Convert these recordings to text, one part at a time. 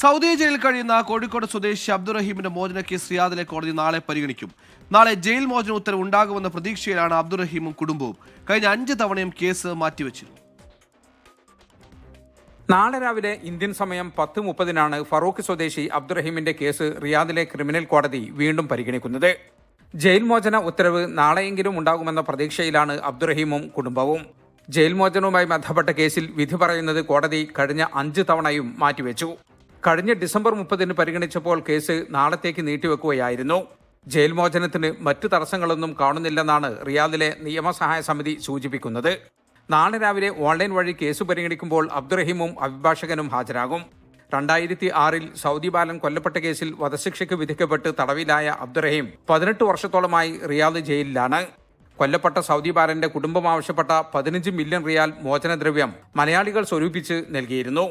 Saudi ജയിലിൽ കഴിയുന്ന കോഴിക്കോട് സ്വദേശി അബ്ദുറഹീമിന്റെ മോചന കേസ് റിയാദിലെ കോടതി നാളെ പരിഗണിക്കും. നാളെ ജയിൽ മോചന ഉത്തരവ് ഉണ്ടാകുമെന്ന പ്രതീക്ഷയിലാണ് അബ്ദുറഹീമും കുടുംബവും. കഴിഞ്ഞ അഞ്ച് തവണയും കേസ് മാറ്റിവെച്ചിരുന്നു. നാളെ രാവിലെ ഇന്ത്യൻ സമയം പത്ത് മുപ്പതിനാണ് ഫറൂഖ് സ്വദേശി അബ്ദുറഹീമിന്റെ കേസ് റിയാദിലെ ക്രിമിനൽ കോടതി വീണ്ടും പരിഗണിക്കുന്നത്. ജയിൽ മോചന ഉത്തരവ് നാളെയെങ്കിലും ഉണ്ടാകുമെന്ന പ്രതീക്ഷയിലാണ് അബ്ദുറഹീമും കുടുംബവും. ജയിൽ മോചനവുമായി ബന്ധപ്പെട്ട കേസിൽ വിധി പറയുന്നത് കോടതി കഴിഞ്ഞ അഞ്ച് തവണയും മാറ്റിവെച്ചു. കഴിഞ്ഞ ഡിസംബർ മുപ്പതിന് പരിഗണിച്ചപ്പോൾ കേസ് നാളത്തേക്ക് നീട്ടിവെക്കുകയായിരുന്നു. ജയിൽ മോചനത്തിന് മറ്റു തടസ്സങ്ങളൊന്നും കാണുന്നില്ലെന്നാണ് റിയാദിലെ നിയമസഹായ സമിതി സൂചിപ്പിക്കുന്നത്. നാളെ രാവിലെ ഓൺലൈൻ വഴി കേസ് പരിഗണിക്കുമ്പോൾ അബ്ദുറഹീമും അഭിഭാഷകനും ഹാജരാകും. രണ്ടായിരത്തി ആറിൽ സൗദി ബാലൻ കൊല്ലപ്പെട്ട കേസിൽ വധശിക്ഷയ്ക്ക് വിധിക്കപ്പെട്ട് തടവിലായ അബ്ദുറഹീം പതിനെട്ട് വർഷത്തോളമായി റിയാദ് ജയിലിലാണ്. കൊല്ലപ്പെട്ട സൗദി ബാലന്റെ കുടുംബം ആവശ്യപ്പെട്ട പതിനഞ്ച് മില്യൺ റിയാൽ മോചനദ്രവ്യം മലയാളികൾ സ്വരൂപിച്ച് നൽകിയിരുന്നു.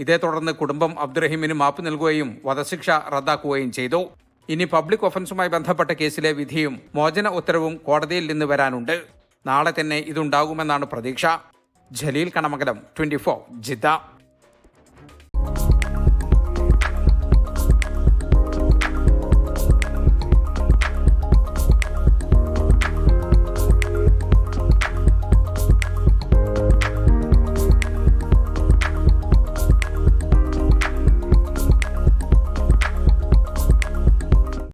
ഇതേ തുടർന്ന് കുടുംബം അബ്ദുറഹീമിന് മാപ്പ് നൽകുകയും വധശിക്ഷ റദ്ദാക്കുകയും ചെയ്തു. ഇനി പബ്ലിക് ഒഫൻസുമായി ബന്ധപ്പെട്ട കേസിലെ വിധിയും മോചന ഉത്തരവും കോടതിയിൽ നിന്ന് വരാനുണ്ട്. നാളെ തന്നെ ഇതുണ്ടാകുമെന്നാണ് പ്രതീക്ഷ. Jaleel Kanamakalam twenty four Jeddah.